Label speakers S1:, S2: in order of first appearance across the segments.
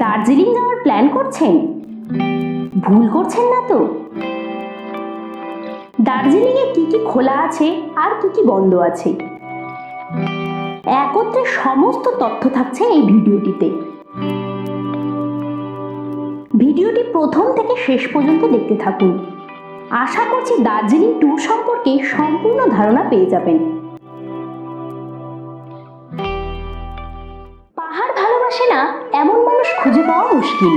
S1: দার্জিলিং যাওয়ার প্ল্যান করছেন? ভুল করছেন না তো? দার্জিলিং এ কি কি খোলা আছে আর কি কি বন্ধ আছে? একত্রে সমস্ত তথ্য থাকছে এই ভিডিওটিতে। ভিডিওটি প্রথম থেকে শেষ পর্যন্ত দেখতে থাকুন। আশা করছি দার্জিলিং ট্যুর সম্পর্কে সম্পূর্ণ ধারণা পেয়ে যাবেন। ভালোবাসে না, এমন মানুষ খুঁজে পাওয়া মুশকিল।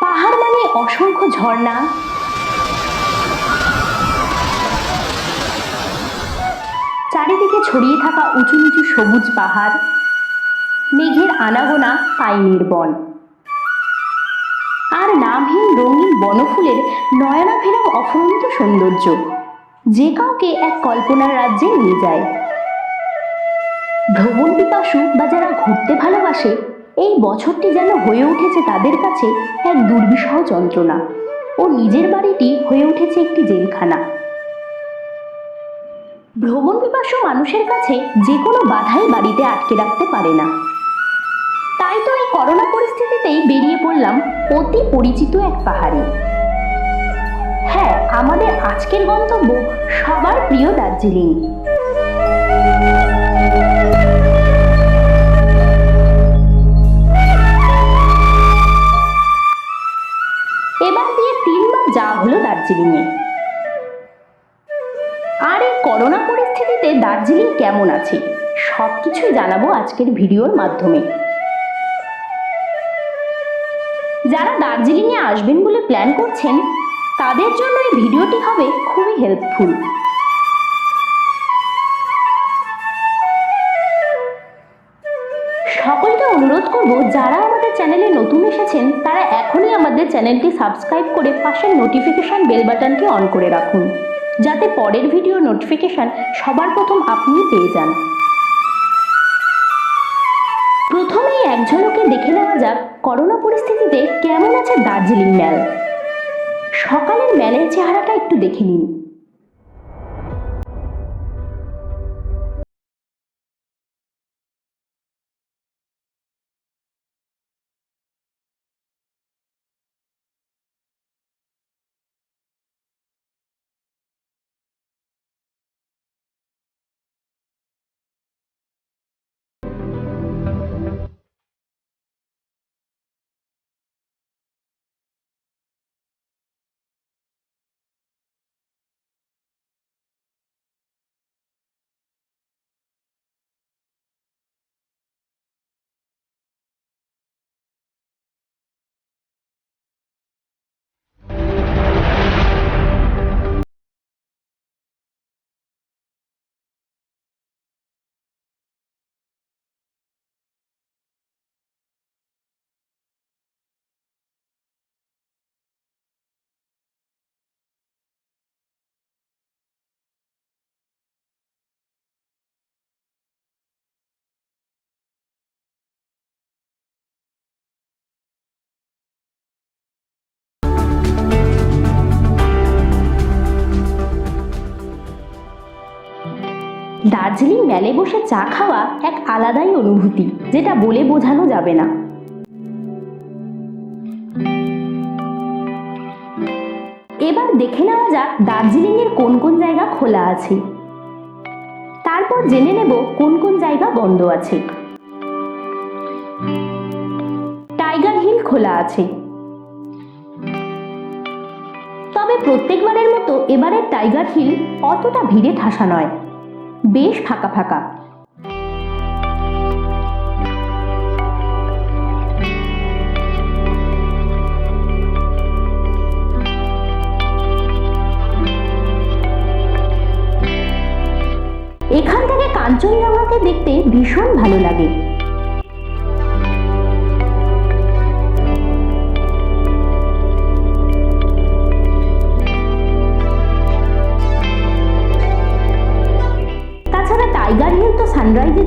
S1: পাহাড় মানে অসংখ্য ঝর্ণা। চারিদিকে ছড়িয়ে থাকা উঁচু নিচু সবুজ পাহাড়, মেঘের আনাগোনা পাইনের বন। আর নামহীন রঙিন বনফুলের নয়না ফেরা অফুরন্ত সৌন্দর্য। যে কাউকে এক কল্পনার রাজ্যে নিয়ে যায়। ভ্রমণ পিপাসু বা যারা ঘুরতে ভালোবাসে, এই বছরটি যেন হয়ে উঠেছে তাদের কাছে এক দুর্বিষহ যন্ত্রণা ও নিজের বাড়িটি হয়ে উঠেছে একটি জেলখানা। ভ্রমণ পিপাসু মানুষের কাছে যে কোনো বাধাই বাড়িতে আটকে রাখতে পারে না। তাই তো এই করোনা পরিস্থিতিতেই বেরিয়ে পড়লাম অতি পরিচিত এক পাহাড়ে। হ্যাঁ আমাদের আজকের গন্তব্য সবার প্রিয় দার্জিলিং। দার্জিলিংয়ে আর এই করোনা পরিস্থিতিতে দার্জিলিং কেমন আছে? সব কিছুই জানাব আজকের ভিডিওর মাধ্যমে। যারা দার্জিলিংয়ে আসবেন বলে প্ল্যান করছেন, তাদের জন্য এই ভিডিওটি হবে খুবই হেল্পফুল সকলকে অনুরোধ করব, যারা আমাদের চ্যানেলে নতুন এসেছেন, তারা এখনই আমাদের চ্যানেলটি সাবস্ক্রাইব করে পাশের নোটিফিকেশন বেল বাটনটি অন করে রাখুন, যাতে পরের ভিডিও নোটিফিকেশন সবার প্রথম আপনি পেয়ে যান। প্রথমেই এক ঝলকে দেখে নেওয়া যাক, করোনা পরিস্থিতিতে কেমন আছে দার্জিলিং ম্যাল সকালের ম্যালের চেহারাটা একটু দেখে নিন। দার্জিলিং ম্যালে বসে চা খাওয়া এক আলাদাই অনুভূতি, যেটা বলে বোঝানো যাবে না। এবার দেখে নেওয়া যাক দার্জিলিং এর কোন কোন জায়গা খোলা আছে। তারপর জেনে নেব কোন কোন জায়গা বন্ধ আছে। টাইগার হিল খোলা আছে। তবে প্রত্যেকবারের মতো এবারের টাইগার হিল অতটা ভিড়ে ঠাসা নয়। বেশ ফাঁকা ফাঁকা। এখান থেকে কাঞ্চনজঙ্ঘাকে দেখতে ভীষণ ভালো লাগে।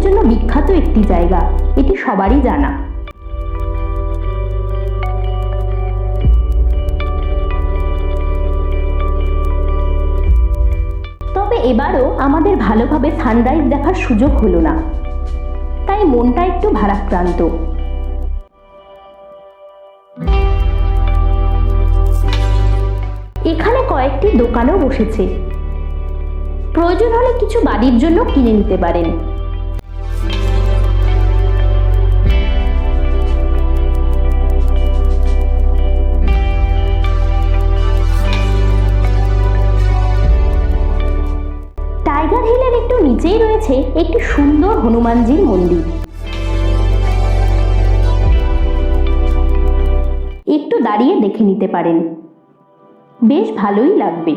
S1: জন্য বিখ্যাত একটি জায়গা। এটি সবারই জানা। তবে এবারও আমাদের ভালোভাবে সানরাইজ দেখার সুযোগ হলো না। তাই মনটা একটু ভারাক্রান্ত। এখানে কয়েকটি দোকানও বসেছে। প্রয়োজন হলে কিছু বাড়ির জন্য কিনে নিতে পারেন। রয়েছে একটি সুন্দর হনুমানজির মন্দির। একটু দাঁড়িয়ে দেখে নিতে পারেন। বেশ ভালোই লাগবে।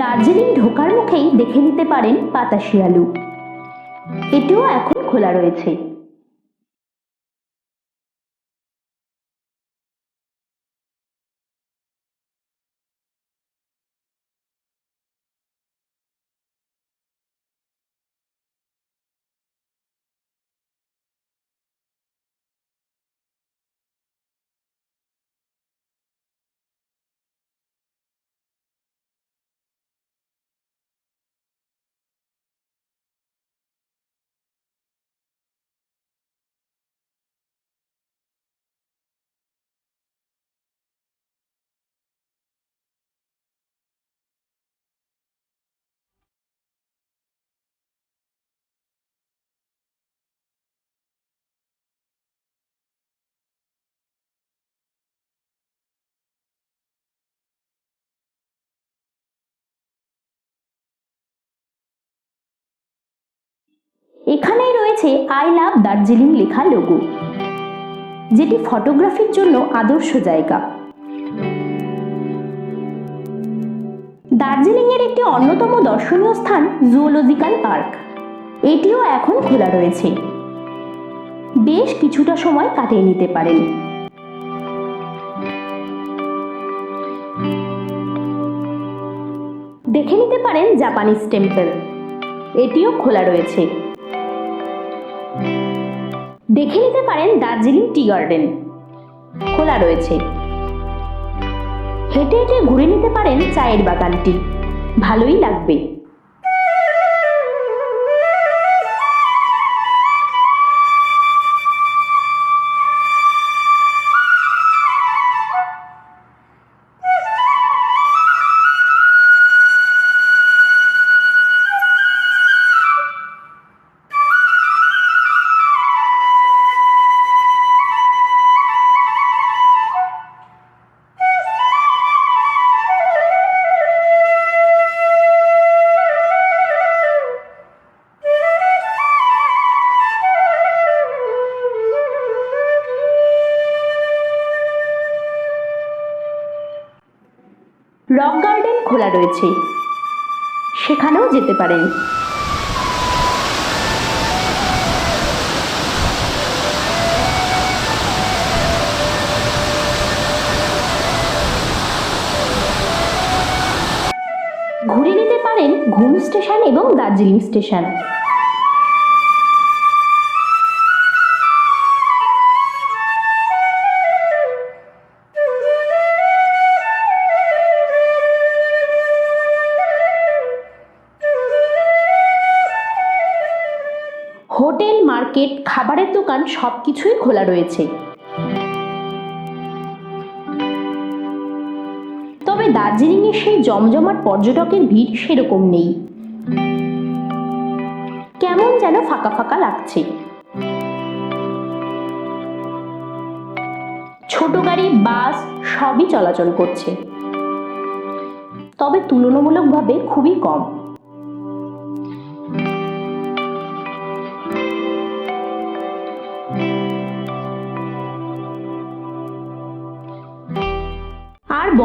S1: দার্জিলিং ঢোকার মুখেই দেখে নিতে পারেন পাতাশি আলু। এটিও এখন খোলা রয়েছে। এখানেই রয়েছে আই লাভ দার্জিলিং লেখা লোগো, যেটি ফটোগ্রাফির জন্য আদর্শ জায়গা। দার্জিলিংয়ের একটি অন্যতম দর্শনীয় স্থান জুওলজিক্যাল পার্ক। এটিও এখন খোলা রয়েছে। বেশ কিছুটা সময় কাটিয়ে নিতে পারেন। দেখে নিতে পারেন জাপানিজ টেম্পল। এটিও খোলা রয়েছে। দেখে নিতে পারেন দার্জিলিং টি গার্ডেন। খোলা রয়েছে। হেঁটে হেঁটে ঘুরে নিতে পারেন চায়ের বাগানটি। ভালোই লাগবে। খোলা রয়েছে। সেখানেও যেতে পারেন। ঘুরে নিতে পারেন ঘুম স্টেশন এবং দার্জিলিং স্টেশন। হোটেল, মার্কেট, খাবারের দোকান সব কিছুই খোলা রয়েছে। তবে দার্জিলিংয়ে সেই জমজমাট পর্যটকের ভিড় সেরকম নেই। কেমন যেন ফাঁকা ফাঁকা লাগছে। ছোট গাড়ি, বাস সবই চলাচল করছে। তবে তুলনামূলকভাবে খুবই কম।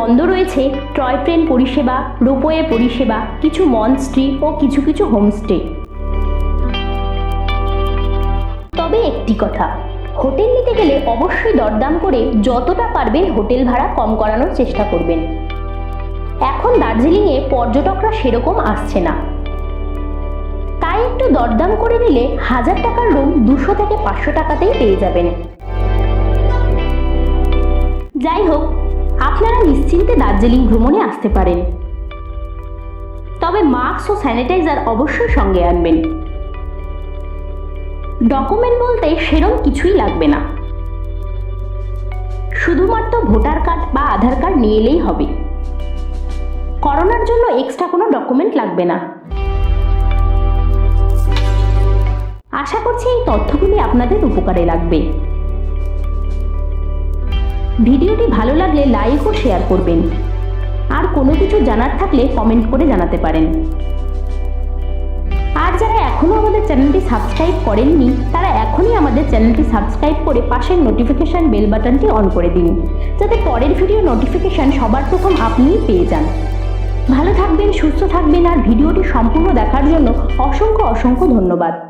S1: বন্ধ রয়েছে। টয় ট্রেন পরিষেবা, রোপওয়ে পরিষেবা, কিছু মনস্ট্রি ও কিছু কিছু হোমস্টে। তবে একটি কথা, হোটেল নিতে গেলে অবশ্যই দরদাম করে যতটা পারবেন হোটেল ভাড়া কম করানোর চেষ্টা করবেন। এখন দার্জিলিংয়ে পর্যটকরা সেরকম আসছে না। তাই একটু দরদাম করে নিলে হাজার টাকার রুম দুশো থেকে পাঁচশো টাকাতেই পেয়ে যাবেন। যাই হোক আপনারা নিশ্চিন্তে দার্জিলিং ভ্রমণে আসতে পারেন। তবে মাস্ক ও স্যানিটাইজার অবশ্যই সঙ্গে আনবেন। ডকুমেন্ট বলতে সেরম কিছুই লাগবে না। শুধুমাত্র ভোটার কার্ড বা আধার কার্ড নিয়ে এলেই হবে। করোনার জন্য এক্সট্রা কোনো ডকুমেন্ট লাগবে না। আশা করছি এই তথ্যগুলি আপনাদের উপকারে লাগবে। ভিডিওটি ভালো লাগলে লাইক ও শেয়ার করবেন। আর কোনো কিছু জানার থাকলে কমেন্ট করে জানাতে পারেন। আর যারা এখনও আমাদের চ্যানেলটি সাবস্ক্রাইব করেননি, তারা এখনই আমাদের চ্যানেলটি সাবস্ক্রাইব করে পাশের নোটিফিকেশান বেল বাটনটি অন করে দিন। যাতে পরের ভিডিও নোটিফিকেশান সবার প্রথম আপনিই পেয়ে যান। ভালো থাকবেন, সুস্থ থাকবেন, আর ভিডিওটি সম্পূর্ণ দেখার জন্য অসংখ্য অসংখ্য ধন্যবাদ।